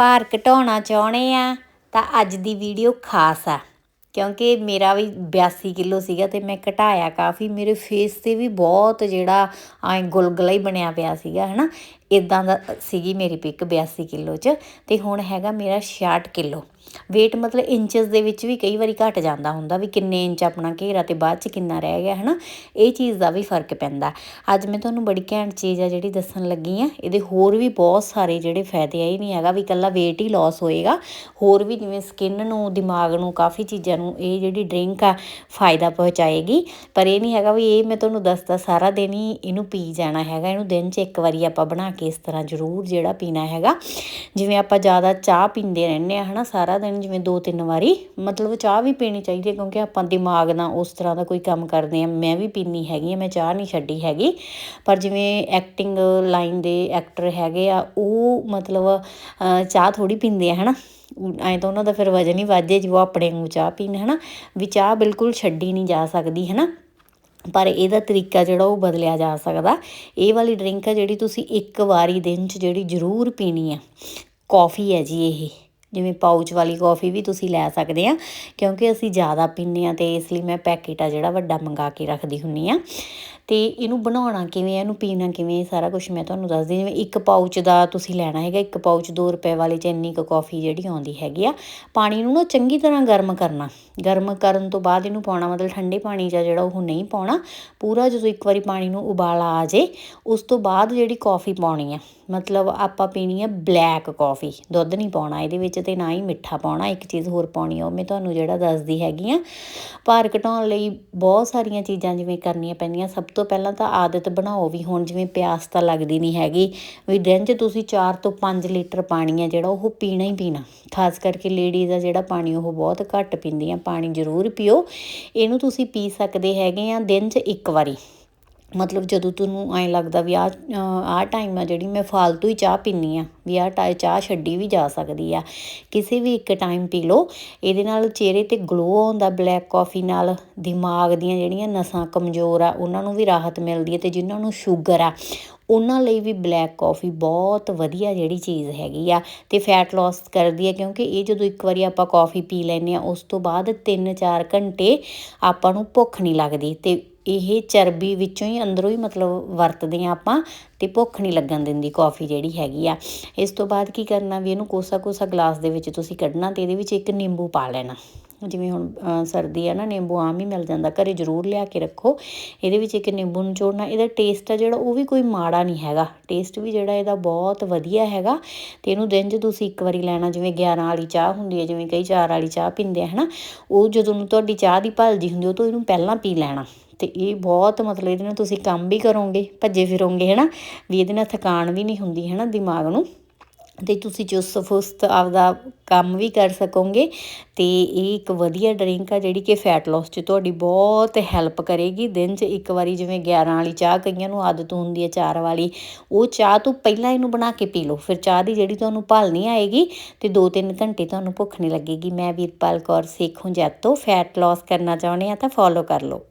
ਭਾਰ ਘਟਾਉਣਾ ਚਾਹੁੰਦੇ ਆ, ਤਾਂ ਅੱਜ ਦੀ ਵੀਡੀਓ ਖਾਸ ਆ। ਕਿਉਂਕਿ ਮੇਰਾ ਵੀ 82 ਕਿਲੋ ਸੀਗਾ ਤੇ ਮੈਂ ਘਟਾਇਆ ਕਾਫੀ, ਮੇਰੇ ਫੇਸ ਤੇ ਵੀ ਬਹੁਤ ਜਿਹੜਾ ਐ ਗੁਲਗੁਲਾ ਹੀ ਬਣਿਆ ਪਿਆ ਸੀਗਾ, ਹਨਾ? ਇਦਾਂ ਦਾ ਸੀਗੀ ਮੇਰੀ ਪਿਕ 82 ਕਿਲੋ ਚ ਤੇ ਹੁਣ ਹੈਗਾ ਮੇਰਾ 66 ਕਿਲੋ। weight ਮਤਲਬ ਇੰਚਸ ਦੇ ਵਿੱਚ ਵੀ ਕਈ ਵਾਰੀ ਘਟ ਜਾਂਦਾ ਹੁੰਦਾ ਵੀ ਕਿੰਨੇ ਇੰਚ ਆਪਣਾ ਘੇਰਾ ਤੇ ਬਾਅਦ ਚ ਕਿੰਨਾ ਰਹਿ ਗਿਆ, ਹਨਾ? ਇਹ ਚੀਜ਼ ਦਾ ਵੀ ਫ਼ਰਕ ਪੈਂਦਾ। ਅੱਜ ਮੈਂ ਤੁਹਾਨੂੰ ਬੜੀ ਘੈਂਟ ਚੀਜ਼ ਆ ਜਿਹੜੀ ਦੱਸਣ ਲੱਗੀ ਆ, ਇਹਦੇ ਹੋਰ ਵੀ ਬਹੁਤ ਸਾਰੇ ਜਿਹੜੇ ਫਾਇਦੇ ਆ, ਇਹ ਨਹੀਂ ਹੈਗਾ ਵੀ ਇਕੱਲਾ weight ਹੀ ਲਾਸ ਹੋਏਗਾ, ਹੋਰ ਵੀ ਜਿਵੇਂ ਸਕਿਨ ਨੂੰ, ਦਿਮਾਗ ਨੂੰ, ਕਾਫੀ ਚੀਜ਼ਾਂ ਨੂੰ ਇਹ ਜਿਹੜੀ ਡਰਿੰਕ ਆ, ਫਾਇਦਾ ਪਹੁੰਚਾਏਗੀ। ਪਰ ਇਹ ਨਹੀਂ ਹੈਗਾ ਵੀ ਇਹ ਮੈਂ ਤੁਹਾਨੂੰ ਦੱਸਦਾ ਸਾਰਾ ਦਿਨ ਹੀ ਇਹਨੂੰ ਪੀ ਜਾਣਾ ਹੈਗਾ, ਇਹਨੂੰ ਦਿਨ 'ਚ ਇੱਕ ਵਾਰੀ ਆਪਾਂ ਬਣਾ ਕੇ ਇਸ ਤਰ੍ਹਾਂ ਜ਼ਰੂਰ ਜਿਹੜਾ ਪੀਣਾ ਹੈਗਾ। ਜਿਵੇਂ ਆਪਾਂ ਜ਼ਿਆਦਾ ਚਾਹ ਪੀਂਦੇ ਰਹਿੰਦੇ ਆ ਹਨਾ, ਸਾਰਾ ਦਿਨ ਜਿਵੇਂ ਦੋ ਤਿੰਨ ਵਾਰੀ, ਮਤਲਬ ਚਾਹ ਵੀ ਪੀਣੀ ਚਾਹੀਦੀ ਹੈ ਕਿਉਂਕਿ ਆਪਾਂ ਦਿਮਾਗ ਨਾਲ ਉਸ ਤਰ੍ਹਾਂ ਦਾ ਕੋਈ ਕੰਮ ਕਰਦੇ ਆ ਮੈਂ ਵੀ ਪੀਣੀ ਹੈਗੀ ਆ ਮੈਂ ਚਾਹ ਨਹੀਂ ਛੱਡੀ ਹੈਗੀ। ਪਰ ਜਿਵੇਂ ਐਕਟਿੰਗ ਲਾਈਨ ਦੇ ਐਕਟਰ ਹੈਗੇ ਆ, ਉਹ ਮਤਲਬ ਚਾਹ ਥੋੜੀ ਪੀਂਦੇ ਆ, ਹਨਾ। ਐ ਤਾਂ ਉਹਨਾਂ ਦਾ ਫਿਰ ਵਜਨ ਹੀ ਵੱਧ ਜੇ ਉਹ ਆਪਣੇ ਨੂੰ ਚਾਹ ਪੀਣ, ਹਨਾ। ਵੀ ਚਾਹ ਬਿਲਕੁਲ ਛੱਡੀ ਨਹੀਂ ਜਾ ਸਕਦੀ, ਹਨਾ। ਪਰ ਇਹਦਾ ਤਰੀਕਾ ਜਿਹੜਾ ਉਹ ਬਦਲਿਆ ਜਾ ਸਕਦਾ। ਇਹ ਵਾਲੀ ਡਰਿੰਕ ਆ ਜਿਹੜੀ ਤੁਸੀਂ ਇੱਕ ਵਾਰੀ ਦਿਨ 'ਚ ਜਿਹੜੀ ਜ਼ਰੂਰ ਪੀਣੀ ਆ। ਕਾਫੀ ਹੈ ਜੀ ਇਹ। ਜਿਵੇਂ ਪਾਊਚ ਵਾਲੀ ਕਾਫੀ ਵੀ ਤੁਸੀਂ ਲੈ ਸਕਦੇ ਆ, ਕਿਉਂਕਿ ਅਸੀਂ ਜ਼ਿਆਦਾ ਪੀਂਦੇ ਆ ਤੇ ਇਸ ਲਈ ਮੈਂ ਪੈਕੇਟ ਆ ਜਿਹੜਾ ਵੱਡਾ ਮੰਗਾ ਕੇ ਰੱਖਦੀ ਹੁੰਨੀ ਆ। ਤੇ ਇਹਨੂੰ ਬਣਾਉਣਾ ਕਿਵੇਂ ਇਹਨੂੰ ਪੀਣਾ ਕਿਵੇਂ ਸਾਰਾ ਕੁਝ ਮੈਂ ਤੁਹਾਨੂੰ ਦੱਸਦੀ ਜਿਵੇਂ ਇੱਕ ਪਾਊਚ ਦਾ ਤੁਸੀਂ ਲੈਣਾ ਹੈਗਾ, ਇੱਕ ਪਾਊਚ 2 ਰੁਪਏ ਵਾਲੀ ਚ ਇੰਨੀ ਕੁ ਕਾਫੀ ਜਿਹੜੀ ਆਉਂਦੀ ਹੈਗੀ ਆ। ਪਾਣੀ ਨੂੰ ਨਾ ਚੰਗੀ ਤਰ੍ਹਾਂ ਗਰਮ ਕਰਨਾ, ਗਰਮ ਕਰਨ ਤੋਂ ਬਾਅਦ ਇਹਨੂੰ ਪਾਉਣਾ, ਮਤਲਬ ਠੰਡੇ ਪਾਣੀ 'ਚ ਜਿਹੜਾ ਉਹ ਨਹੀਂ ਪਾਉਣਾ, ਪੂਰਾ ਜਦੋਂ ਇੱਕ ਵਾਰੀ ਪਾਣੀ ਨੂੰ ਉਬਾਲਾ ਆ ਜੇ ਉਸ ਤੋਂ ਬਾਅਦ ਜਿਹੜੀ ਕਾਫੀ ਪਾਉਣੀ ਆ, ਮਤਲਬ ਆਪਾਂ ਪੀਣੀ ਆ ਬਲੈਕ ਕਾਫੀ ਦੁੱਧ ਨਹੀਂ ਪਾਉਣਾ ਇਹਦੇ ਵਿੱਚ ਤੇ ਨਾ ਹੀ ਮਿੱਠਾ ਪਾਉਣਾ, ਇੱਕ ਚੀਜ਼ ਹੋਰ ਪਾਉਣੀ ਆ, ਉਹ ਮੈਂ ਤੁਹਾਨੂੰ ਜਿਹੜਾ ਦੱਸਦੀ ਹੈਗੀ ਆ। ਭਾਰ ਘਟਾਉਣ ਲਈ ਬਹੁਤ ਸਾਰੀਆਂ ਚੀਜ਼ਾਂ ਜਿਵੇਂ ਕਰਨੀਆਂ ਪੈਂਦੀਆਂ, ਸਭ ਤੋਂ ਪਹਿਲਾਂ ਤਾਂ ਆਦਤ ਬਣਾਓ ਵੀ ਹੁਣ ਜਿਵੇਂ ਪਿਆਸ ਤਾਂ ਲੱਗਦੀ ਨਹੀਂ ਹੈਗੀ, ਵੀ ਦਿਨ 'ਚ ਤੁਸੀਂ 4 ਤੋਂ 5 ਲੀਟਰ ਪਾਣੀ ਆ ਜਿਹੜਾ ਉਹ ਪੀਣਾ ਹੀ ਪੀਣਾ। ਖਾਸ ਕਰਕੇ ਲੇਡੀਜ਼ ਆ ਜਿਹੜਾ ਪਾਣੀ ਉਹ ਬਹੁਤ ਘੱਟ ਪੀਂਦੀਆਂ, ਪਾਣੀ ਜ਼ਰੂਰ ਪੀਓ। ਇਹਨੂੰ ਤੁਸੀਂ ਪੀ ਸਕਦੇ ਹੈਗੇ ਆ ਦਿਨ 'ਚ ਇੱਕ ਵਾਰੀ। ਮਤਲਬ ਜਦੋਂ ਤੁਹਾਨੂੰ ਐਂ ਲੱਗਦਾ ਵੀ ਆ ਆ ਟਾਈਮ ਆ ਜਿਹੜੀ ਮੈਂ ਫालतू ਹੀ ਚਾਹ ਪੀਨੀ ਆ। ਵੀ ਆ ਚਾਹ ਛੱਡੀ ਵੀ ਜਾ ਸਕਦੀ ਆ। ਕਿਸੇ ਵੀ ਇੱਕ ਟਾਈਮ ਪੀ ਲਓ, ਇਹਦੇ ਨਾਲ ਚਿਹਰੇ ਤੇ ਗਲੋ ਆਉਂਦਾ ਬਲੈਕ ਕਾਫੀ ਨਾਲ। ਦਿਮਾਗ ਦੀਆਂ ਜਿਹੜੀਆਂ ਨਸਾਂ ਕਮਜ਼ੋਰ ਆ, ਉਹਨਾਂ ਨੂੰ ਵੀ ਰਾਹਤ ਮਿਲਦੀ ਹੈ ਤੇ ਜਿਨ੍ਹਾਂ ਨੂੰ ਸ਼ੂਗਰ ਆ, ਉਹਨਾਂ ਲਈ ਵੀ ਬਲੈਕ ਕਾਫੀ ਬਹੁਤ ਵਧੀਆ ਜਿਹੜੀ ਚੀਜ਼ ਹੈਗੀ ਆ ਤੇ ਫੈਟ ਲਾਸ ਕਰਦੀ ਹੈ ਕਿਉਂਕਿ ਇਹ ਜਦੋਂ ਇੱਕ ਵਾਰੀ ਆਪਾਂ ਕਾਫੀ ਪੀ ਲੈਨੇ ਆ, ਉਸ ਤੋਂ ਬਾਅਦ 3-4 ਘੰਟੇ ਆਪਾਂ ਨੂੰ ਭੁੱਖ ਨਹੀਂ ਲੱਗਦੀ ਤੇ ਇਹ ਚਰਬੀ ਵਿੱਚੋਂ ਹੀ ਅੰਦਰੋਂ ਹੀ ਮਤਲਬ ਵਰਤਦੇ ਆ ਆਪਾਂ ਤੇ ਭੁੱਖ ਨਹੀਂ ਲੱਗਣ ਦਿੰਦੀ ਕਾਫੀ ਜਿਹੜੀ ਹੈਗੀ ਆ। ਇਸ ਤੋਂ ਬਾਅਦ ਕੀ ਕਰਨਾ ਵੀ ਇਹਨੂੰ ਕੋਸਾ ਕੋਸਾ ਗਲਾਸ ਦੇ ਵਿੱਚ ਤੁਸੀਂ ਕੱਢਣਾ ਤੇ ਇਹਦੇ ਵਿੱਚ ਇੱਕ ਨਿੰਬੂ ਪਾ ਲੈਣਾ। ਜਿਵੇਂ ਹੁਣ ਸਰਦੀ ਆ ਨਾ, ਨਿੰਬੂ ਆਮ ਹੀ ਮਿਲ ਜਾਂਦਾ। ਘਰੇ ਜ਼ਰੂਰ ਲਿਆ ਕੇ ਰੱਖੋ। ਇਹਦੇ ਵਿੱਚ ਇੱਕ ਨਿੰਬੂ ਨਿਚੋੜਨਾ ਇਹਦਾ ਟੇਸਟ ਆ ਜਿਹੜਾ, ਉਹ ਵੀ ਕੋਈ ਮਾੜਾ ਨਹੀਂ ਹੈਗਾ। ਟੇਸਟ ਵੀ ਜਿਹੜਾ ਇਹਦਾ ਬਹੁਤ ਵਧੀਆ ਹੈਗਾ। ਤੇ ਇਹਨੂੰ ਦਿਨ 'ਚ ਤੁਸੀਂ ਇੱਕ ਵਾਰੀ ਲੈਣਾ। ਜਿਵੇਂ 11 ਵਾਲੀ ਚਾਹ ਹੁੰਦੀ ਹੈ ਜਿਵੇਂ ਕਈ ਚਾਰ ਵਾਲੀ ਚਾਹ ਪੀਂਦੇ ਆ, ਹਨਾ। ਉਹ ਜਦੋਂ ਨੂੰ ਤੁਹਾਡੀ ਚਾਹ ਦੀ ਭਾਲਜੀ ਹੁੰਦੀ ਉਹ ਤੋਂ ਇਹਨੂੰ ਪਹਿਲਾਂ ਪੀ ਲੈਣਾ। ਤੇ ਇਹ ਬਹੁਤ ਮਤਲਬ ਇਹਦੇ ਨਾਲ ਤੁਸੀਂ ਕੰਮ ਵੀ ਕਰੋਗੇ, ਭੱਜੇ ਫਿਰੋਗੇ, ਹਨਾ? ਵੀ ਇਹਦੇ ਨਾਲ ਥਕਾਨ ਵੀ ਨਹੀਂ ਹੁੰਦੀ, ਹਨਾ, ਦਿਮਾਗ ਨੂੰ। ਤੇ ਤੁਸੀਂ ਚੁਸਤ ਫੁਸਤ ਆਪਦਾ ਕੰਮ ਵੀ ਕਰ ਸਕੋਗੇ ਤੇ ਇਹ ਇੱਕ ਵਧੀਆ ਡਰਿੰਕ ਆ ਜਿਹੜੀ ਕਿ ਫੈਟ ਲਾਸ 'ਚ ਤੁਹਾਡੀ ਬਹੁਤ ਹੈਲਪ ਕਰੇਗੀ। ਦਿਨ 'ਚ ਇੱਕ ਵਾਰੀ ਜਿਵੇਂ 11 ਵਾਲੀ ਚਾਹ ਕਈਆਂ ਨੂੰ ਆਦਤ ਹੁੰਦੀ ਹੈ, ਚਾਰ ਵਾਲੀ, ਉਹ ਚਾਹ ਤੋਂ ਪਹਿਲਾਂ ਇਹਨੂੰ ਬਣਾ ਕੇ ਪੀ ਲਓ। ਫਿਰ ਚਾਹ ਦੀ ਜਿਹੜੀ ਤੁਹਾਨੂੰ ਭਾਲ ਨਹੀਂ ਆਏਗੀ ਤੇ 2-3 ਘੰਟੇ ਤੁਹਾਨੂੰ ਭੁੱਖ ਨਹੀਂ ਲੱਗੇਗੀ। ਮੈਂ ਵੀਰਪਾਲ ਕੌਰ, ਸੇਖੋਂ ਜੈਤੋ ਫੈਟ ਲਾਸ ਕਰਨਾ ਚਾਹੁੰਦੇ ਆ ਤਾਂ ਫੋਲੋ ਕਰ ਲਓ।